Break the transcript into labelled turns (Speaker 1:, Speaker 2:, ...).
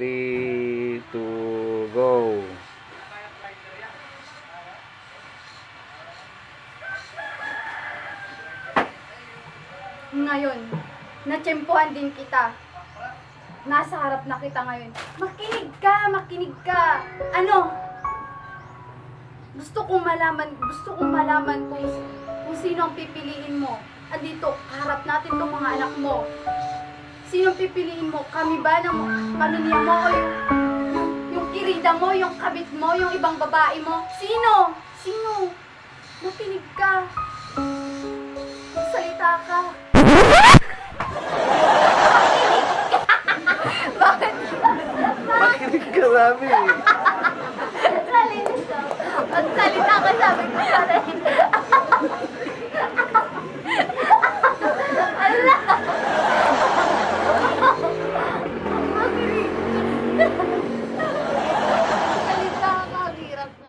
Speaker 1: 3, 2, go.
Speaker 2: Ngayon, natsempuhan din kita. Nasa harap na kita ngayon. Makinig ka, makinig ka. Ano? Gusto kong malaman, gusto kong malaman kung, kung sino ang pipiliin mo. Andito, harap natin tong mga anak mo. Sino ang pipiliin mo? Kami ba ng pamilya mo o yung, yung, yung kirida mo, yung kabit mo, yung ibang babae mo? Sino? Sino? Makinig ka. Salita ka. Bakit?
Speaker 1: Makinig ka sabi.